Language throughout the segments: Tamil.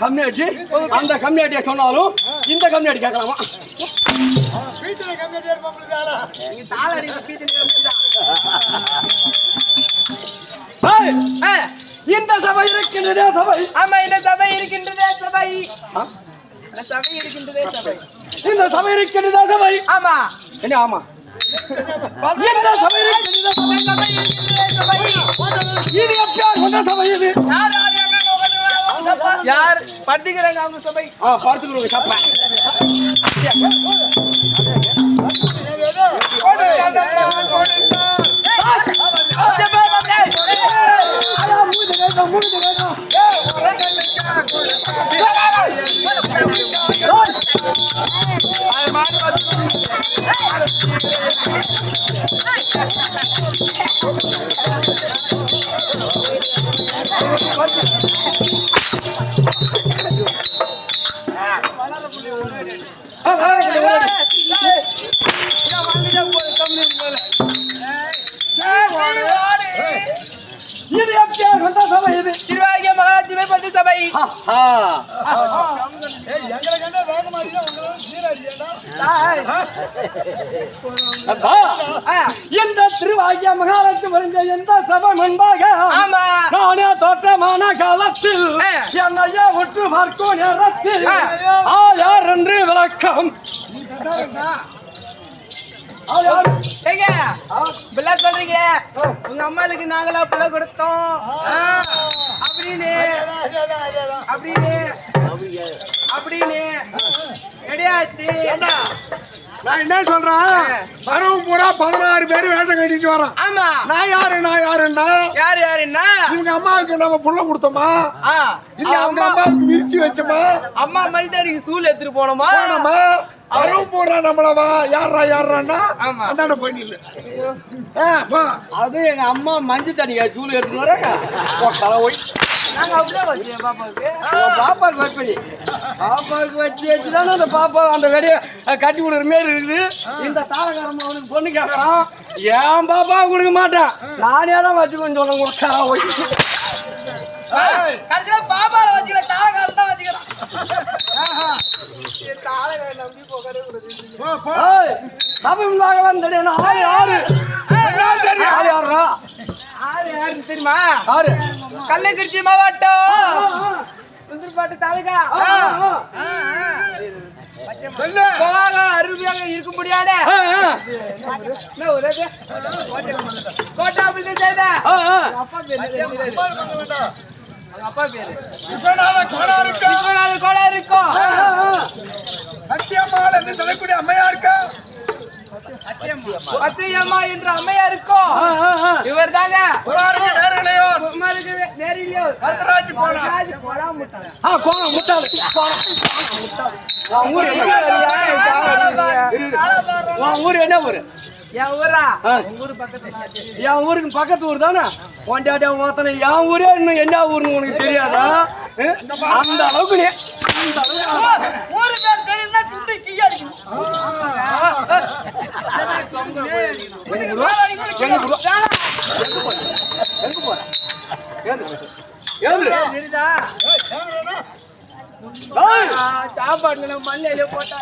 கம்யூனிட்டி அந்த கம்யூனிட்டியை சொன்னாலும் இந்த கம்யூனிட்டி கேட்கலாமா? இந்த சபை இருக்கின்றதே சபை. ஆமா இந்த சபை இருக்கின்றதே சபை. சபை இருக்கின்றதே சபை. இந்த சபை இருக்கின்றதே சபை. ஆமா. என்ன ஆமா? இந்த சபை இருக்கின்றதே சபை. சபை இருக்கின்றதே சபை. இது எப்பயார் கொண்ட சபை இது? யார் யார்? யார் படுத்துக்கிறாங்க அவங்க சபை ஆ பார்த்துக்கிறோங்க சப்பை அதான் மூணு சபை இது திருவாகிய மகாலட்சுமி பட்டு சபை ஆ, இந்த திருவாகிய மகாலட்சுமி வருந்த எந்த சபை முன்பாக நானே தோற்றமான காலத்தில். என்னையே உற்று பார்க்கும் நேரத்தில் ஆ. ஆ யார் என்று விளக்கம்? ஏங்க இப்படிலாம் சொல்றீங்க. உங்க அம்மாளுக்கு நாங்களா பிள்ளை கொடுத்தோம். அப்படின்னு அப்படின்னு அப்படின்னு ரெடியாச்சு. நான் என்ன சொல்றேன்? வரவும் பூரா பதினாறு பேர் வேஷம் கட்டிட்டு வரோம் ஆமா. நான் யாரு நான் யாருன்னா? யாரு யாருன்னா? இவங்க அம்மாவுக்கு நம்ம புள்ள கொடுத்தோமா? இல்ல அவங்க அம்மா அம்மாவுக்கு விரிச்சு வச்சோமா? அம்மா மல்தடிக்கு சூல் எடுத்துட்டு போனோமா? போனோமா? வரவும் பூரா நம்மளவா யாரா யாரான்னா. அந்தாண்ட போய் நில்லு. அது எங்க அம்மா மஞ்சு தண்ணியா சூழ் எடுத்து வர. கலவை நாங்க அப்படியே வச்சோம் பாப்பாவுக்கு. பாப்பாவுக்கு வச்சு பாப்பாவுக்கு வச்சு வச்சுதானே அந்த பாப்பா அந்த வெடிய கட்டி விடுற மாரி இருக்குது. இந்த தாளகாரமா அவனுக்கு பொண்ணு கேட்கறான் ஏன் பாப்பா கொடுக்க மாட்டேன் நானே தான் வச்சுக்கோன்னு சொல்லுங்க கடைசியில பாப்பால வச்சுக்கல தாளகாரன் தான் வச்சுக்கிறான். தாளகாரன் வந்தடே ஆறு ஆறு ஆறு ஆறுரா தெரியுமா ஆறு கள்ளக்குறிச்சி மாவட்டம் தாலுகா அருமையாக இருக்க முடியாத செய்த அப்பா பேரு? விஸ்வநாத கோனாருக்கா விஸ்வநாத கோடா இருக்கும் ஆ, ஆ. சத்தியம்மாள் என்று சொல்லக்கூடிய அம்மையாருக்கா என்ற. இவர் தாங்க நேரலையோ நேரிலையோ வரதராஜ் முட்டாள்? கோணம் முட்டாள். ஊர் என்ன ஊரு? என் ஊரா? என் ஊருக்கு பக்கத்து ஊர் தானே? கொண்டாட்டியா ஓத்தனை என் ஊரே? இன்னும் என்ன ஊருன்னு உனக்கு தெரியாதா? அந்த அளவுக்கு நீ அந்த எங்க போற? சாப்பாடுல மண்ணில போட்டா.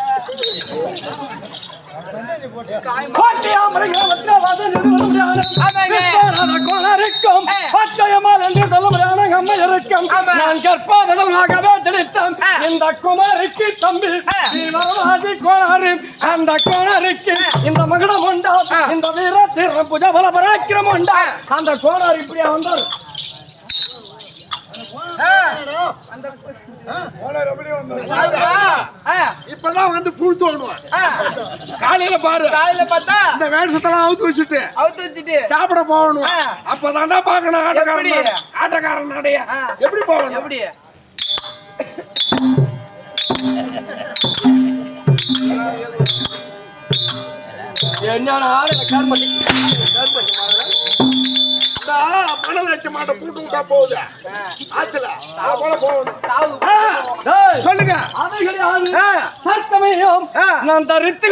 இந்த குமாரிக்கு தம்பி அந்த கோணருக்கு இந்த மகனம் உண்டா. இந்த வீர தீர புஜ பல பராக்கிரம் உண்டா. அந்த கோணார் இப்படியா வந்தார் அந்த இப்பதான் வந்து பூ தோணுவான். காலையில பாரு. காலையில பார்த்தா இந்த வேஷத்தெல்லாம் அவுத்து வச்சுட்டு அவுத்து வச்சுட்டு. சாப்பிட போகணும். அப்பதான்டா பாக்கணும் ஆட்டக்காரன் ஆட்டக்காரன் நடைய. எப்படி போகணும்? எப்படி? ஆளு? இந்த மணல் அடிச்ச மாட்டை பூட்டு விட்டா போகுது. ஆத்துல அது போல போகணும் சொல்லுங்க. தற்சமயம். நான் தரித்து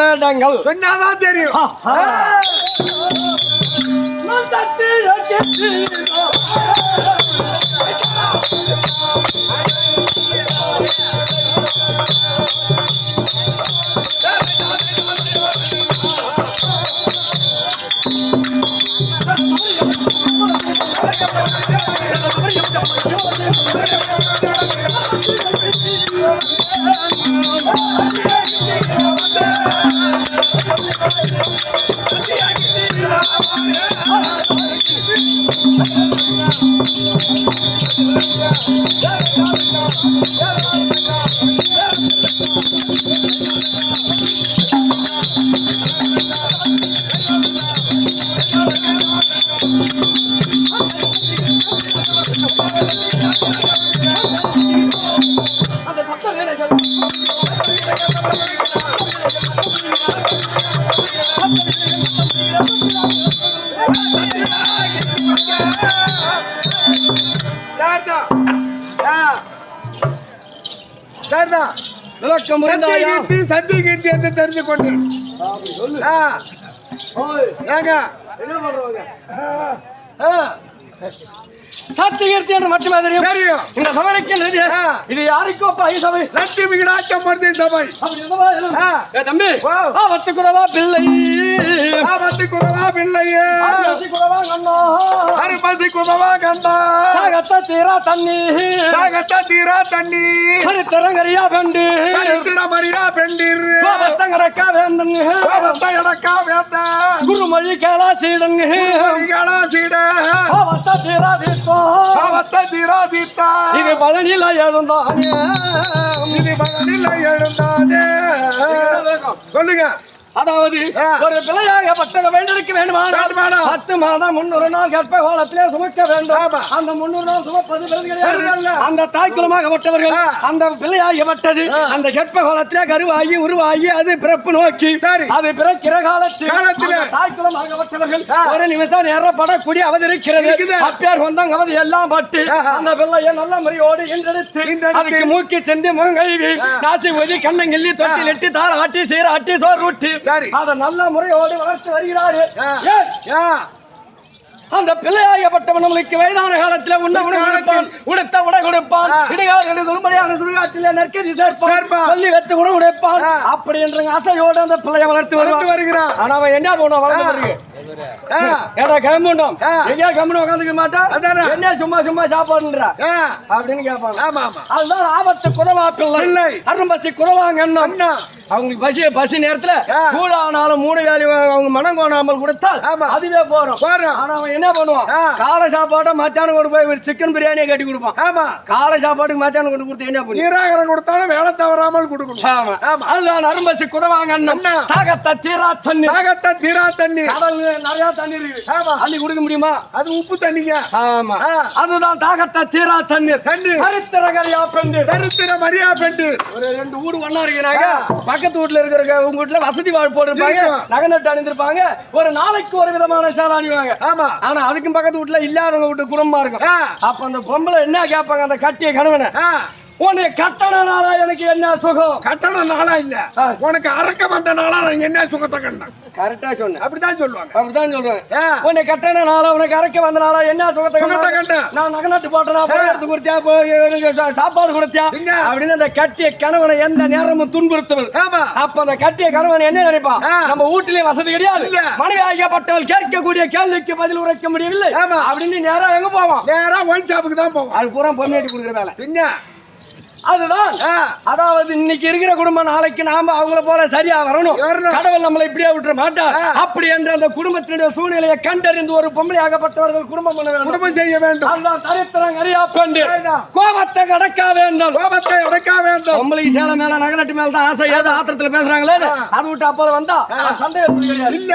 வேடங்கள்? சொன்னாதான் தெரியும். நான் தட்டி. சரிதான் விளக்கம் இருந்தாயா? சத்தியகீர்த்தி சத்தியகீர்த்தி என்று தெரிந்து ஏங்க. என்ன பண்றவங்க? ஆ, சத்தியகீர்த்தி என்று மட்டுமே தெரியும். தெரியும். இந்த சபைக்கு ஆ. இது யாருக்கோ பை சபை. லட்சுமி கிடாட்டம் மருதி சபை. தம்பி. ஆபத்து குறவா பிள்ளை. ஆபத்து குறவா கண்ணா. அருமதி குறவா கண்டா தாகத்த தீரா தண்ணி. தாகத்த தீரா தண்ணி. கருத்தரங்கரியா பெண்டு. கருத்திர மரியா பெண்டிர் கோபத்தம் கிடக்க வேண்டுங்க கோபத்தை அடக்கா வேந்த குருமொழி கேளா சீடுங்க மணிகளா சீட கோபத்த தீரா தீர்த்தம். கோபத்தை தீரா தீர்த்தா இது பழனியில எழுந்தானே. இது மகனில் எழுந்தானே. சொல்லுங்க. அதாவது. ஒரு பிள்ளையாக பட்டக வேண்டிருக்க வேண்டுமானால். பத்து மாதம் முன்னூறு நாள் கற்ப கோலத்திலே சுமக்க வேண்டும். அந்த முன்னூறு நாள் சுமப்பது. அந்த தாய்க்குலமாகப்பட்டவர்கள். அந்த பிள்ளையாகப்பட்டது ஆ. அந்த கற்ப கோலத்திலே கருவாகி உருவாகி அது பிறப்பு நோக்கி சரி. அது பிறக்கிற காலத்தில் தாய்க்குலமாகப்பட்டவர்கள். ஒரு நிமிஷம் நேரப்படக்கூடிய அவதரிக்கிறது. அப்பேர் வந்தாங்க அவதி எல்லாம் பட்டு. அந்த பிள்ளையை நல்ல முறையோடு இன்றெடுத்து. அதுக்கு மூக்கி செந்து முகங்கழுவி. நாசி ஊதி கண்ணங்கிள்ளி தொட்டில் இட்டு தார ஆட்டி சீர ஆட்டி சோறு ஊட்டி சரி. அதை நல்ல முறையோடு வளர்த்து வருகிறாரு. அந்த பிள்ளையாகப்பட்டவன் நம்மளுக்கு வயதான காலத்துல உண்ண உணவு உடுத்த உடை கொடுப்பான் ஆ. இடுகால துருமடியான சுடுகாட்டில நெற்கதி சேர்ப்பான். சொல்லி வைத்து உணவு உடைப்பான். அப்படி என்ற ஆசையோடு அந்த பிள்ளைய வளர்த்து வளர்த்து வருகிறான் ஆனா அவன் என்ன பண்ணுவான் வளர்ந்த ஏடா கிளம்புண்டோம். எங்கேயா கம்முன்னு உட்காந்துக்க மாட்டான். என்ன சும்மா சும்மா சாப்பாடுன்றா அப்படின்னு ஆமா அதுதான் ஆபத்து குறவா பிள்ளை. அரும்பசி குறவாங்க அண்ணா அவங்களுக்கு பசி பசி நேரத்துல ஆ. கூடானாலும் மூணு வேலை அவங்க மனம் கோணாமல் கொடுத்தால். அதுவே போறோம். ஆனா அவன் என்ன பண்ணுவான்? ஆ. காலை சாப்பாட்டை மத்தியானம் கொண்டு போய் ஒரு சிக்கன் பிரியாணியை கட்டி கொடுப்பான். ஆமா. காலை சாப்பாட்டுக்கு மத்தியானம் கொண்டு கொடுத்து என்ன பண்ணி? நீராகரம் கொடுத்தாலும் வேலை தவறாமல் கொடுக்கணும். ஆமா. ஆமா. அதுதான் அரும்பசி அண்ணா. தாகத்தை தீரா தண்ணி தாகத்தை தீரா தண்ணி கடல் நிறைய தண்ணி இருக்கு. ஆமா. அள்ளி கொடுக்க முடியுமா? அது உப்பு தண்ணிங்க. ஆமா. அதுதான் தாகத்தை தீரா தண்ணீர். தண்ணீர். சரித்திரகரியா பெண்டு. தரித்திர மரியா பெண்டு. ஒரு ரெண்டு வீடு ஒண்ணா இருக்கிறாங்க பக்கத்து வீட்டுல இருக்கிற உங்க வீட்டுல வசதி வாழ் போட்டிருப்பாங்க. நகை நட்டு அணிந்திருப்பாங்க. ஒரு நாளைக்கு ஒரு விதமான சேலை அணிவாங்க ஆமா. ஆனா அதுக்கும் பக்கத்து வீட்டுல இல்லாதவங்க வீட்டு குடும்பமா இருக்கும். அப்ப அந்த பொம்பளை என்ன கேட்பாங்க? அந்த கட்டிய கணவனை. உன்னை கட்டணனால எனக்கு என்ன சுகம்? கட்டண நாளா இல்ல. உனக்கு அறக்க வந்த நாளா நான் என்ன சுகத்தை கண்டேன்? கரெக்டா சொன்னேன் அப்படிதான் சொல்லுவாங்க. அப்படிதான் சொல்றேன். ஆ. உன்னை கட்டணனால உனக்கு அரைக்க வந்தனால என்ன சுகத்தை சுகத்தை கண்டா? கண்டேன். நான் நகை நட்டு போட்டனா எடுத்து கொடுத்தியா? சாப்பாடு கொடுத்தியா? அப்படின்னு அந்த கட்டிய கணவனை எந்த நேரமும் துன்புறுத்துவது. ஆமா. அப்ப அந்த கட்டிய கணவன் என்ன நினைப்பான். நம்ம வீட்டிலேயே வசதி கிடையாது. மனைவி ஆகியப்பட்டவள் கேட்கக்கூடிய கேள்விக்கு பதில் உரைக்க முடியவில்லை. அப்படின்னு நேரா எங்க போவான்? நேரா ஒயின் ஷாப்புக்கு தான் போவோம் அது பூரா பொம்மையாட்டி கொடுக்குற வேலை. அதுதான். அதாவது இன்னைக்கு இருக்கிற குடும்பம் நாளைக்கு நாம அவங்கள போல சரியா வரணும். கடவுள் நம்மளை இப்படியே விட்டுற மாட்டார். ஆ. அப்படி என்ற அந்த குடும்பத்தினுடைய சூழ்நிலையை கண்டறிந்து ஒரு பொம்பளை ஆகப்பட்டவர்கள் குடும்பம் பண்ண வேண்டும். குடும்பம் செய்ய வேண்டும். அதுதான் தரித்திரம் அறியா பெண்டு. கோபத்தை கடக்க வேண்டும். கோபத்தை உடைக்க வேண்டும். பொம்பளைக்கு சேலை மேல நகரட்டு மேல தான் ஆசை. ஏதோ ஆத்திரத்துல பேசுறாங்களே. அது விட்டு அப்போ வந்தா? சந்தேகம் இல்ல.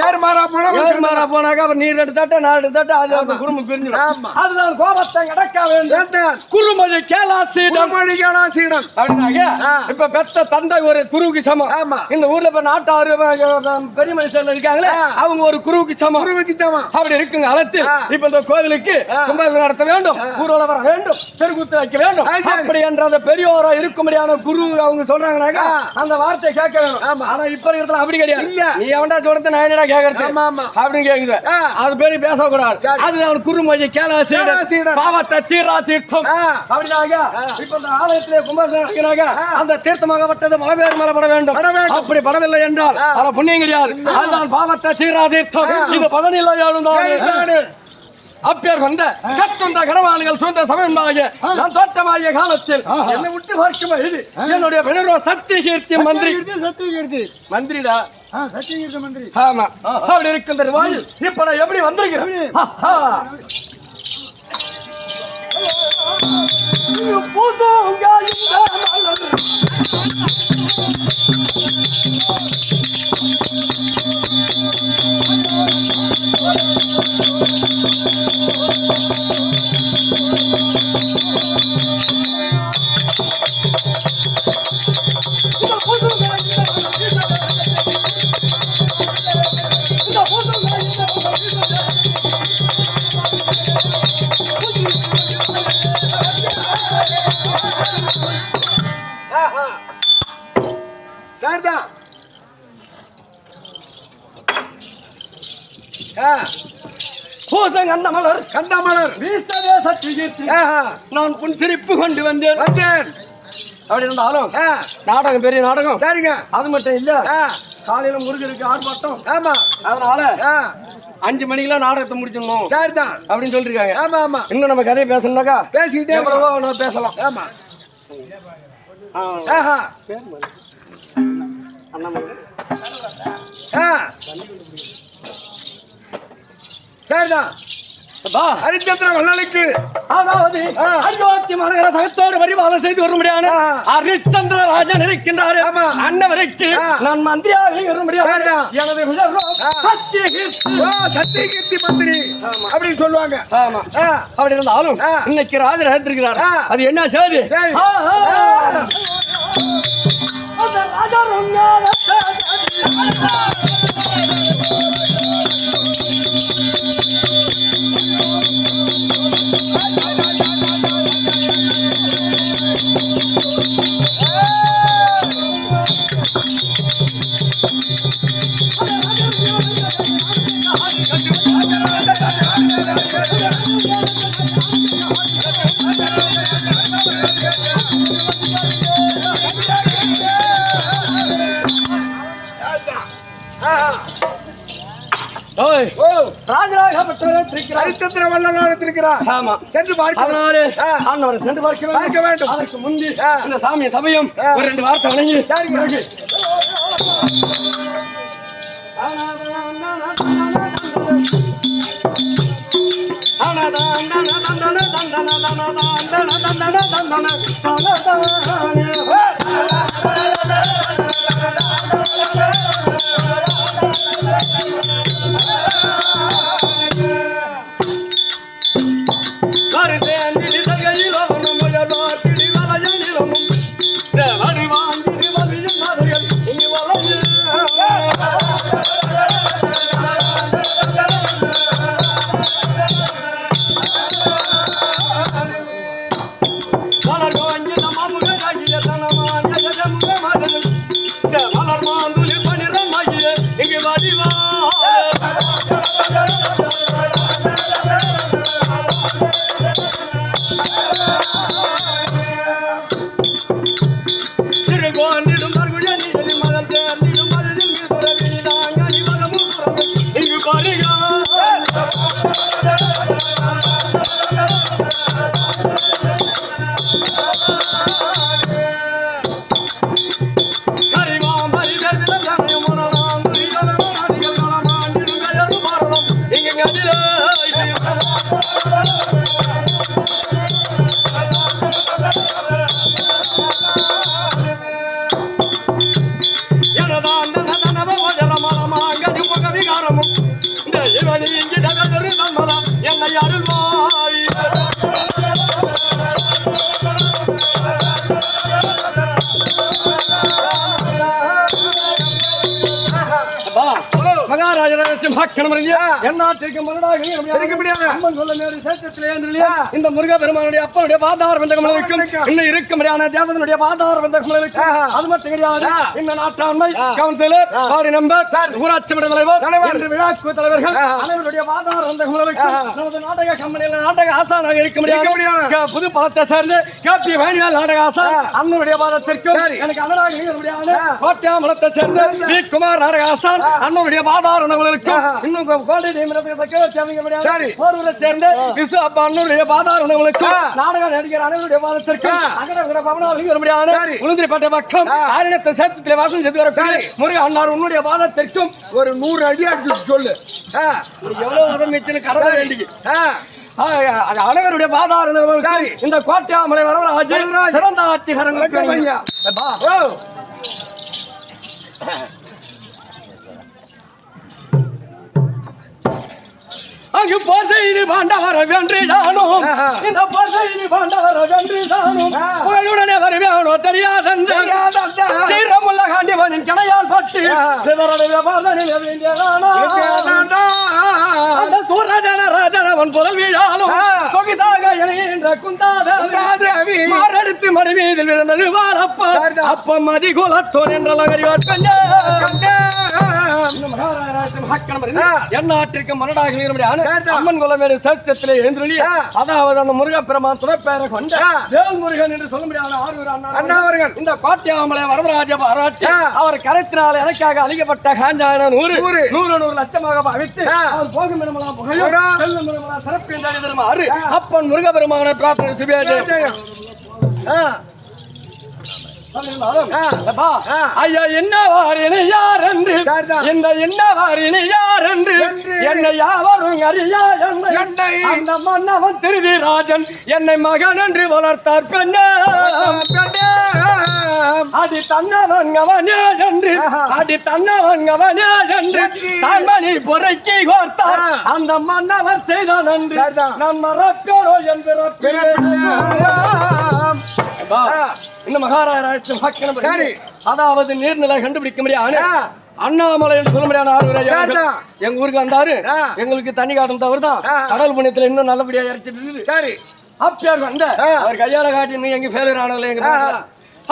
ஏறு மாறா போனா ஏறு மாறா போனாக்கா நீர் எடுத்தாட்ட நான் எடுத்தாட்ட அது குடும்பம் பிரிஞ்சிடும். அதுதான் கோபத்தை கடக்க வேண்டும் குருமொழி கேலாசிடம் குருமொழிகளா சீடன் அப்படின்னாங்க. இப்ப பெத்த தந்தை ஒரு குருவுக்கு சமம் ஆமா. இந்த ஊர்ல இப்ப நாட்டாறு அஹ், பெரிய மனுஷர்ல இருக்காங்களே. அவங்க ஒரு குருவுக்கு சமம் குருவுக்கு சமம் அப்படி இருக்குங்க அலத்தில் ஆ. இப்ப இந்த கோவிலுக்கு. கும்பாபிஷேகம் நடத்த வேண்டும் ஊர்வலம் வர வேண்டும் தெருக்கூத்து வைக்க வேண்டும். அப்படி என்ற அந்த பெரியோரா இருக்கும்படியான குரு அவங்க சொல்றாங்கனாக்கா. அந்த வார்த்தையை கேட்க வேணும். ஆனா இப்ப இருக்கிறதுல அப்படி கிடையாது. நீ சொல்றது நான் என்னடா கேக்குறது. அப்படின்னு கேக்குது ஆ. அது பேரு பேசக்கூடாது. அது அவன் குருமொழி கேலாசீடன் கேலாசீடன். தீரா தீர்த்தம். ஆ. இப்ப இந்த ஆலயத்திலே கும்பாபிஷேகம் நடக்கிறாங்க ஆ. அந்த தீர்த்தமாகப்பட்டது மழை பேர் மேல பட வேண்டும். பட வேண்டும். அப்படி படவில்லை என்றால். அத புண்ணியம் கிடையாது அதுதான் பாவத்தை தீரா தீர்த்தம். இது எழுந்தாங்க எழுந்தாடு. அப்பேர் வந்த கட்டுந்த கனவான்கள் சொந்த சமயமாகிய நான் தோட்டமாகிய காலத்தில் என்னை விட்டு பார்க்கும் வயது என்னுடைய பெணரோ சத்திய கீர்த்தி மந்திரி. சத்தியகீர்த்தி. மந்திரிடா? சத்தியகீர்த்தி மந்திரி. ஆமா. அப்படி இருக்கின்ற வாயில் இப்ப நான் எப்படி வந்திருக்கிறேன்? பூசோங்க இந்த மலர். நான் புன் சிரிப்பு கொண்டு வந்தேன். வந்தேன். அப்படி இருந்தாலும் நாடகம் பெரிய நாடகம். சரிங்க. அது மட்டும் இல்ல. காலையில முருகருக்கு ஆர்ப்பாட்டம். ஆமா. அதனால அஞ்சு மணிக்கெல்லாம் நாடகத்தை முடிச்சிடணும் சரிதான். அப்படின்னு சொல்லிருக்காங்க. ஆமா ஆமா. இன்னும் நம்ம கதையை பேசணும்னாக்கா பேசிக்கிட்டே. எவ்வளவோ பேசலாம். ஆமா. சரிதான். ஹரிச்சந்திர வள்ளலுக்கு அதாவது. அயோத்தி மாநகர தகத்தோடு பரிபாலம் செய்து வரும்படியான. ஹரிச்சந்திர ராஜன் இருக்கின்றாரு ஆமா. அன்னவரைக்கு. நான் மந்திரியாக வரும்படியான. எனது. சத்திய கீர்த்தி மந்திரி அப்படின்னு சொல்லுவாங்க ஆமா அப்படி இருந்தாலும். இன்னைக்கு ராஜர் எடுத்திருக்கிறார். அது என்ன செய்தி சரி. ஆ, ஆ. ஓ ராஜராகப்பட்டவர் இருக்கிறார் ஆமா சென்று பார்க்க அதனாலே ஆ. ஆண்டவரை சென்று பார்க்க வேண்டும் பார்க்க வேண்டும். அதற்கு முந்தி ஆ. இந்த சாமி சபையும் ஆ. ஒரு ரெண்டு வார்த்தை வணங்கி சரிங்க. பிறகு. இங்கு இந்த முருக பெருமானுடைய அப்பனுடைய பாதார கமலுக்கும் இன்னும் இருக்க முடியாத தேவதனுடைய பாதார கமலுக்கும் அது மட்டும் கிடையாது. இந்த நாட்டாண்மை கவுன்சிலர் வார்டு நம்பர் ஊராட்சி மன்ற தலைவர். என்று விழாக்கு தலைவர்கள் அனைவருடைய பாதார கமலுக்கும் நமது நாடக கம்பெனியில் நாடக ஆசானாக இருக்க முடியாது. புது பழத்தை சேர்ந்து கேபி வேணியால் நாடக ஆசான் அண்ணனுடைய பாதத்திற்கும். எனக்கு இருக்க முடியாது. கோட்டையாமலத்தை சேர்ந்து வி குமார் நாடக ஆசான் அண்ணனுடைய பாதாரணங்களுக்கும் இன்னும் கோட்டை அமைக்க முடியாது சரி. போரூரை சேர்ந்த விசு அப்பா அண்ணனுடைய பாதாரணங்களுக்கும் நாடக நடிகர் அனைவருடைய பாதத்திற்கும் அகரகுட பவனாவளிக்கு வர முடியாது சரி. உளுந்திரிப்பட்ட பக்கம் ஆரணத்தை சேர்த்தத்திலே வாசம் செய்து வரக்கூடிய சரி. முருக அண்ணார் உன்னுடைய பாதத்திற்கும் ஒரு நூறு அடி அடிச்சு சொல்லு. எவ்வளவு உதவி மிச்சன்னு கடவுள் வேண்டிக்கு அனைவருடைய பாதாரணங்களுக்கும் சரி. இந்த கோட்டையாமலை வரவராஜ் வரவராஜ். சிறந்த வணக்கம் அங்கு போசைது பாண்டவர வென்றிடானும் ஆஹா. இந்த போசைது பாண்டவர வென்றிடானும் ஆ. புகழுடனே வருவேனோ தெரியாதந்த. தீரமுள்ள காண்டிவனின் கணையால் பட்டு. அந்த சூரஜன ராஜனவன் புதல் வீழாலும். சொகிதாக இணைகின்ற குந்தாதேவி. மாரடித்து விழுந்தது வாழப்பா சரிதான். அப்ப மதி குலத்தோன் என்ற லகரிவார் கண்ணே கண்டேன். இந்த மகாராஜாவின் அம்மன் குலமேடு சேட்சத்திலே எழுந்துள்ளி ஆ. அதாவது அந்த முருகப்பெருமான் துணைப்பெயரை கொண்ட. வேல் முருகன் என்று சொல்ல முடியாத ஆறுவர் அண்ணா அவர்கள் இந்த கோட்டையாமலை வரதராஜ பாராட்டி. அவர் கரத்தினால் எனக்காக அழிக்கப்பட்ட காஞ்சாயன நூறு நூறு. நூறு லட்சமாக பாவித்து. அவர் போகும் இடமெல்லாம் புகையும் அடா. செல்லும் இடமெல்லாம் சிறப்பு என்று அழிதருமாறு அப்பன் முருகப்பெருமானை பிரார்த்தனை சுபியாஜி. ஆ, ஐயா என்னவாரினை யார் என்று. இந்த என்னவாரினை யார் என்று. என்னை யாவரும் அறியா என்னை என்னை. அந்த மன்னவன் திருதிராஜன் என்னை மகன் என்று வளர்த்தார் பெண்ணே. அடி தன்னவன் அவனே என்று. அடி தன்னவன் அவனே என்று. தாய்மணி பொறைக்கி கோர்த்தார். அந்த மன்னவர் செய்தான் என்று. நான் என்று இந்த மக்கள் சரி. அதாவது நீர்நிலை கண்டுபிடிக்க முடியாது. அண்ணாமலை என்று சொல்ல முடியாத. எங்க ஊருக்கு வந்தாரு. எங்களுக்கு தண்ணி காட்டும் தவறு தான். கடல் புண்ணியத்துல இன்னும் நல்லபடியா இறைச்சிட்டு சரி அப்பயார் வந்த. அவர் கையால காட்டி இன்னும் எங்க ஃபெயிலியர் ஆனதுல எங்க.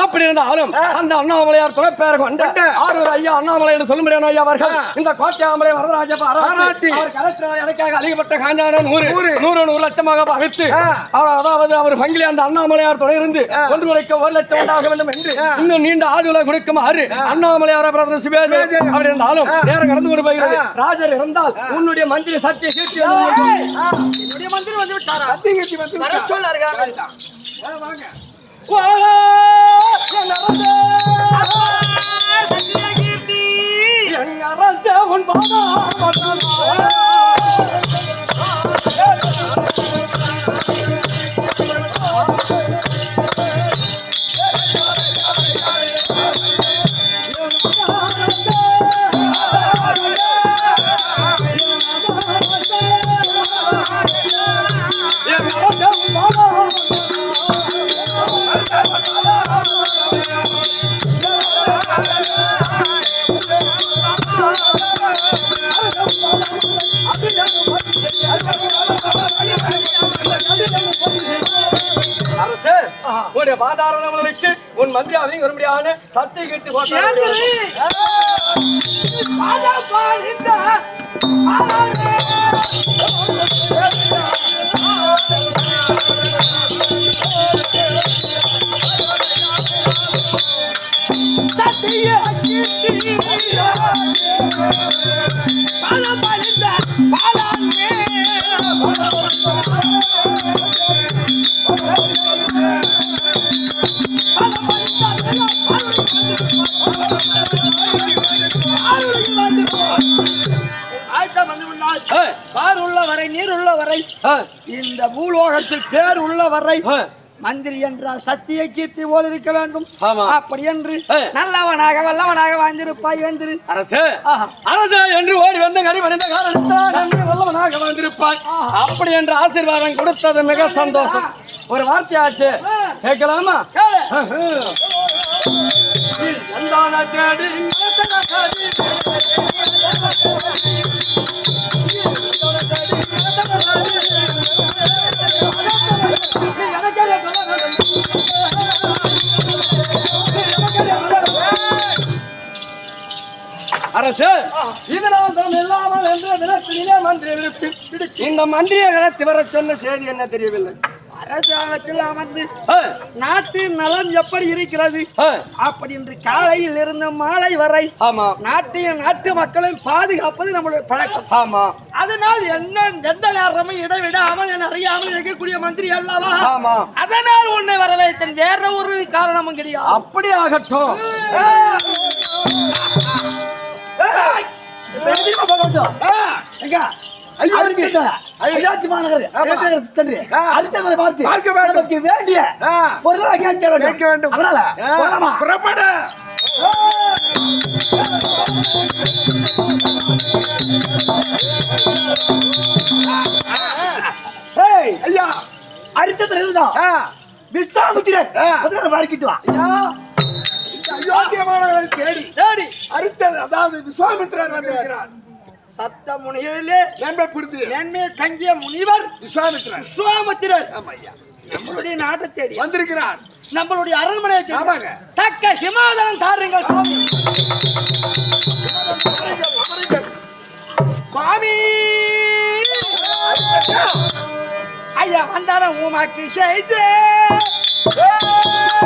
அப்படி இருந்தாலும் அந்த அண்ணாமலையார் துணை பேர் கொண்ட. ஆறுவர் ஐயா அண்ணாமலை என்று சொல்ல முடியாத ஐயா அவர்கள். இந்த கோட்டையாமலை வரதராஜ பாராட்டி. அவர் கலெக்டர் எனக்காக அழிக்கப்பட்ட காஞ்சான நூறு நூறு. நூறு லட்சமாக. அவர் அதாவது அவர் பங்கிலே அந்த அண்ணாமலையார் துணை இருந்து ஒன்று உழைக்க ஒரு லட்சம் உண்டாக வேண்டும் என்று. இன்னும் நீண்ட ஆடுகளை கொடுக்குமாறு அண்ணாமலையார் பிரதமர் சிவேஜ். அப்படி இருந்தாலும். நேரம் கடந்து கொண்டு போகிறது. ராஜர் இருந்தால் உன்னுடைய மந்திரி சத்திய கீர்த்தி. என்னுடைய மந்திரி வந்து விட்டாரா கத்தி கத்தி வந்து வர விட்டா. சொல்ல இருக்காங்க வா, என் அரசே. உன்னுடைய பாதாரணங்களுக்கு உன் மந்திரி அவங்க வர முடியாது சத்திய கேட்டு ஆயத்தம் இந்த பூலோகத்தில் பேர் உள்ள வரை மந்திரி என்றால் சத்திய கீர்த்தி போல் இருக்க வேண்டும். அப்படி என்று. நல்லவனாக வல்லவனாக வாழ்ந்திருப்பாய் எழுந்திரு அரசே. அரசே என்று ஓடி வந்த காரணத்தால் அங்கே வல்லவனாக வந்திருப்பாய் அப்படி என்ற ஆசீர்வாதம் கொடுத்தது மிக சந்தோஷம். ஒரு வார்த்தையாச்சு? கேட்கலாமா? கேளு. எந்தான தேடி அரசு. இதனால் தான் இல்லாமல் என்ற தினத்திலே மந்திரி விடுத்து இந்த மந்திரியை திவர சொன்ன செய்தி என்ன தெரியவில்லை? அரசாங்கத்தில் அமர்ந்து நாட்டின் நலம் எப்படி இருக்கிறது? அப்படி இன்று காலையில் இருந்து மாலை வரை ஆமா. நாட்டையும் நாட்டு மக்களையும் பாதுகாப்பது நம்மளுடைய பழக்கம். ஆமா. அதனால் என்ன எந்த நேரமும் இடைவிடாமல் என அறியாமல் இருக்கக்கூடிய மந்திரி அல்லவா? ஆமா. அதனால் உன்னை வரவேற்றேன் வேற ஒரு காரணமும் கிடையாது. அப்படி ஆகட்டும் வேண்டிய ஆ. பொருளை கேட்க வேண்டும் அதனால? புறப்படு ஐயா அரிச்சந்திரன் இருந்தா விஸ்வாமித்திரன் வாழ்க்கிட்டு வா ஐயா அயோக்கியமானவர்களை தேடி தேடி அதாவது விஸ்வாமித்திரர் வந்திருக்கிறார் சப்த முனிகளிலே நண்பர் குறித்து மேன்மையை தங்கிய முனிவர் விஸ்வாமித்திரர் விஸ்வாமித்திரர் ஆமா ஐயா நம்மளுடைய நாட்டை தேடி வந்திருக்கிறார் நம்மளுடைய அரண்மனையை தேடி. தக்க சிமாதனம் தாருங்கள் சுவாமி. சுவாமி ஐயா வந்தாலும் உமாக்கு செய்து. சோமுத்திரரே.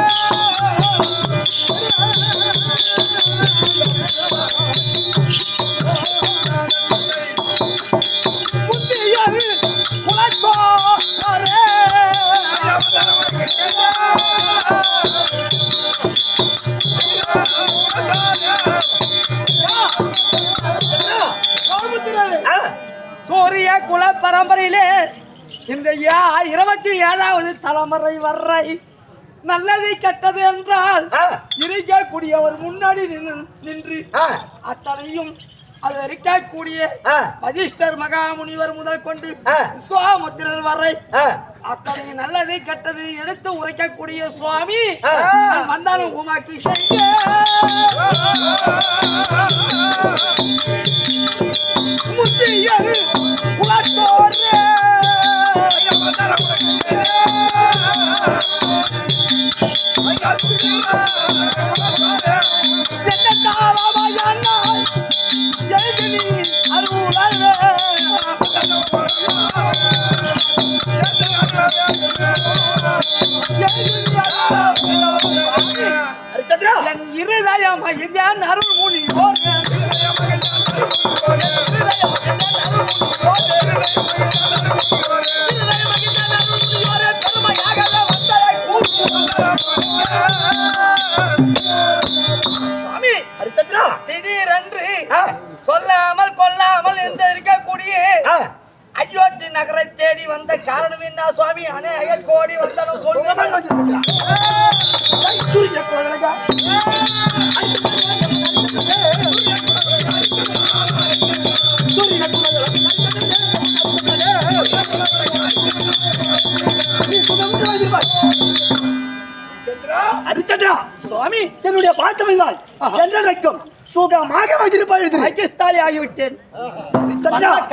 சூரிய குல பரம்பரையிலே இந்த இருபத்தி ஏழாவது தலைமுறை வரை நல்லதை கெட்டது என்றால். இருக்கக்கூடிய ஒரு முன்னாடி நின்று அத்தனையும் அது இருக்கக்கூடிய ஆ. வசிஷ்டர் மகாமுனிவர் முதல் கொண்டு. சுவாமுத்திரர் வரை. அத்தனை நல்லது கெட்டது எடுத்து உரைக்கக்கூடிய சுவாமி வந்தாலும் உமாக்கு முத்தியல் குலத்தோரே இருதயம் இதன் அருள் முனி சுவாமி தேடி வந்த காரணம் என்ன சுவாமி? அநேக கோடி வந்தனும் சுவாமி. என்னுடைய பாத்தமைதான் என்றைக்கும் சுகமாக வைத்திருப்பாய் இது ஐக்கியஸ்தாலி ஆகிவிட்டேன்.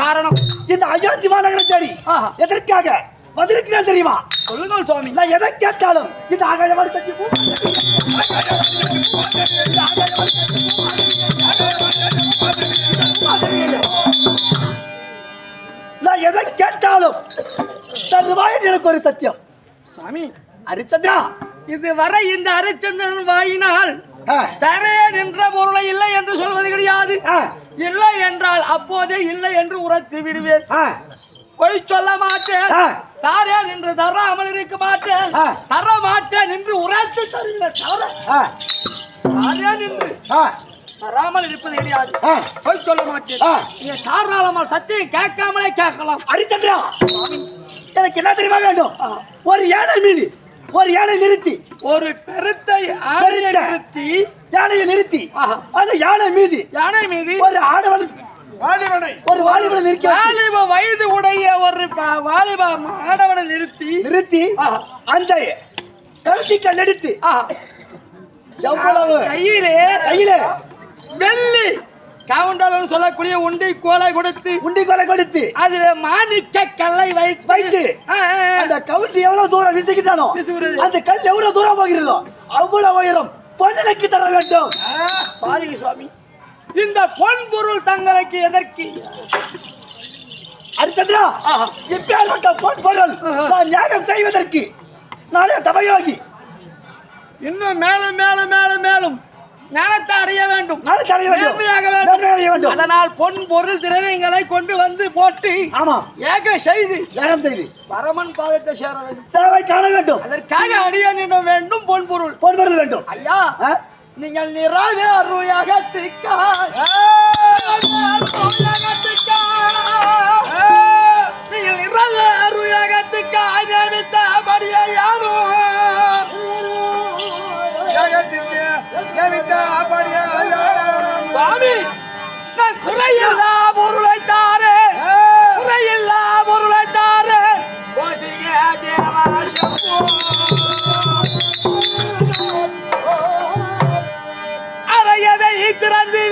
காரணம். இந்த அயோத்தி மாநகரை தேடி ஆஹா. எதற்காக வந்திருக்கிறேன் தெரியுமா? சொல்லுங்கள் சுவாமி. நான் எதை கேட்டாலும் இந்த ஆகாயவாடி தட்டி நான் எதை கேட்டாலும் தருவாய் எனக்கு ஒரு சத்தியம். சுவாமி ஹரிச்சந்திரா இதுவரை இந்த அரிச்சந்திரன் வாயினால் தரேன் என்ற பொருளை இல்லை என்று சொல்வது கிடையாது. இல்லை என்றால் அப்போதே இல்லை என்று உரைத்து விடுவேன். பொய் சொல்ல மாட்டேன். தாரேன் என்று தராமல் இருக்க மாட்டேன். தர மாட்டேன் என்று உரைத்து ஆ, தாரேன் என்று தராமல் இருப்பது கிடையாது. பொய் சொல்ல மாட்டேன். நீங்க தாராளமாக சத்தியம் கேட்காமலே கேட்கலாம். ஹரிச்சந்திரா எனக்கு என்ன தெரியுமா வேண்டும்? ஒரு யானை மீது. ஒரு யானை நிறுத்தி ஒரு பெருத்தை பெருத்த. நிறுத்தி யானையை நிறுத்தி. அந்த யானை மீது யானை மீது ஒரு ஆடவன் வாலிபனை ஒரு வாலிபனை நிறுத்தி வாலிப வயது உடைய ஒரு வாலிப மாணவனை நிறுத்தி நிறுத்தி. அந்த கழுத்தி கல்லெடுத்து ஆஹா. எவ்வளவு கையிலே கையில வெள்ளி கவுண்டலம் சொல்லக்கூடிய உண்டி கோலை கொடுத்து உண்டி கொலை கொடுத்து. அதுல மாணிக்க கல்லை வைத்து வைத்து. அந்த கவுத்து எவ்வளவு தூரம் வீசிக்கிட்டானோ. அந்த கல் எவ்வளவு தூரம் போகிறதோ அவ்வளவு உயரம் பொண்ணுக்கு தர வேண்டும். சாரி சுவாமி. இந்த பொன் பொருள் தங்களுக்கு எதற்கு? அரிச்சந்திரா. இப்பேற்பட்ட பொன் பொருள் நான் ஞானம் செய்வதற்கு நானே தபயோகி இன்னும் மேலும் மேலும் மேலும் மேலும் ஞானத்தை அடைய வேண்டும். நானே தடைய வேண்டும். அதனால் பொன் பொருள் திரவியங்களை கொண்டு வந்து போட்டு. ஆமா. ஏக செய்து. ஞானம் செய்து. பரமன் பாதத்தை சேர வேண்டும். சேவை காண வேண்டும். அதற்காக அடியனிடம் வேண்டும் பொன் பொருள். பொன் பொருள் வேண்டும். ஐயா? நீங்கள் நிறைவேறுயாக நீங்கள் நிறைவேறுயாக நியமித்தபடியே யாரும் ஜெகத்திற்கு குறையில்லா பொருளை தாரே குறையில்லா பொருளை தாரே தேவாசம்போ. அறையதை திறந்து.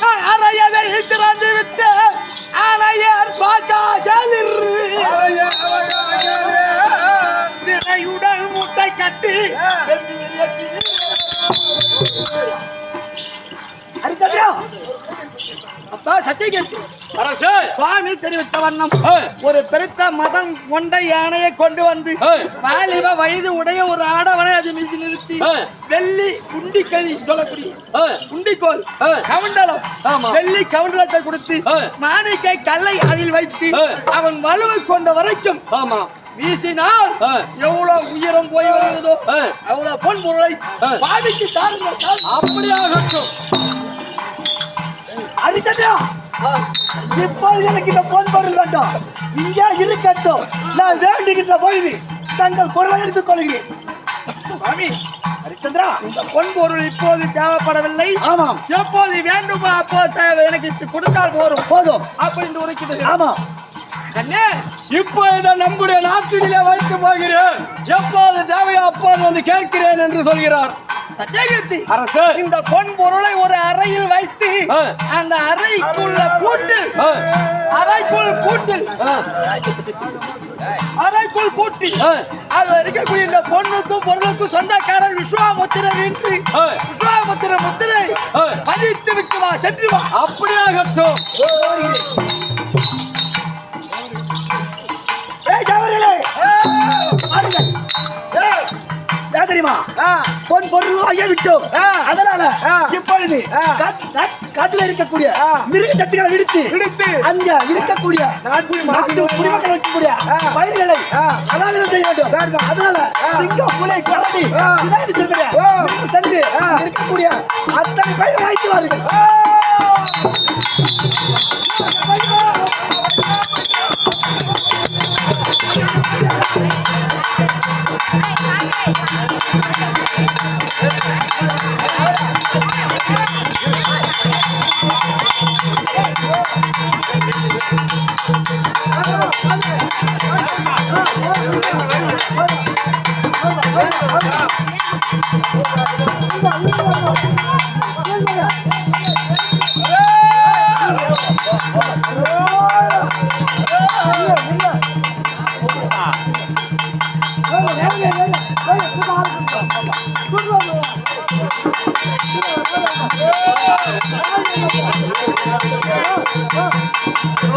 நான் அறையதை திறந்து விட்டேன். அணையர் பார்க்காதலிரு. நிறையுடன் முட்டை கட்டி அரிச்சந்திரா அப்பா சத்தியகீர்த்தி அரசே சுவாமி தெரிவித்த வண்ணம். ஒரு பெருத்த மதம் கொண்ட யானையை கொண்டு வந்து. வாலிப வயது உடைய ஒரு ஆடவனை அது மீது நிறுத்தி. வெள்ளி குண்டிக்கல் சொல்லக்கூடிய குண்டிக்கோல். கவுண்டலம். வெள்ளி கவுண்டலத்தை கொடுத்து. மாணிக்கை கல்லை அதில் வைத்து. அவன் வலுவை கொண்ட வரைக்கும் ஆமா வீசினால். எவ்வளவு உயரம் போய் வருகிறதோ. அவ்வளவு பொன் பொருளை தாருங்கள் தாருங்கள். அப்படியாகட்டும் அரிச்சந்திரா இப்பொழுது எனக்கு இந்த பொன் பொருள் வேண்டாம் இங்கே இருக்கட்டும் நான் வேண்டுகின்ற பொழுது தங்கள் பொருளை எடுத்துக் கொள்கிறேன். சுவாமி ஹரிச்சந்திரா இந்த பொன் பொருள் இப்போது தேவைப்படவில்லை. ஆமாம். எப்போது வேண்டுமோ அப்போ தேவை. எனக்கு கொடுத்தால் போரும் போதும். அப்படின்னு உரைக்கிறது ஆமாம் கண்ணே! இப்போ இதை நம்முடைய நாட்டிலே வைத்து போகிறேன். எப்போது தேவையோ அப்போது வந்து கேட்கிறேன் என்று சொல்கிறார். சத்தியகீர்த்தி அரசே இந்த பொன் பொருளை ஒரு அறையில் வைத்து. அந்த அறைக்குள்ள பூட்டு அறைக்குள் பூட்டில் அறைக்குள் பூட்டி அது இருக்கக்கூடிய இந்த பொண்ணுக்கும் பொருளுக்கும் சொந்தக்காரர் விஸ்வாமுத்திரர் என்று. விஸ்வாமுத்திர முத்திரை. பதித்து விட்டு வா சென்று வா அப்படியாகட்டும் பொன் பொருள் ஐயா விட்டோம் அதனால இப்பொழுது காட்- காட்- காட்டில் இருக்கக்கூடிய மிருக சக்திகளை விடுத்து விடுத்து. அங்க இருக்கக்கூடிய குடிமக்கள் இருக்கக்கூடிய பயிர்களை அனாதரம் செய்ய வேண்டும். அதனால சிங்கம் புலை செல்லுங்க சென்று இருக்கக்கூடிய அத்தனை பயிர்களை அழைத்து வாருங்கள்.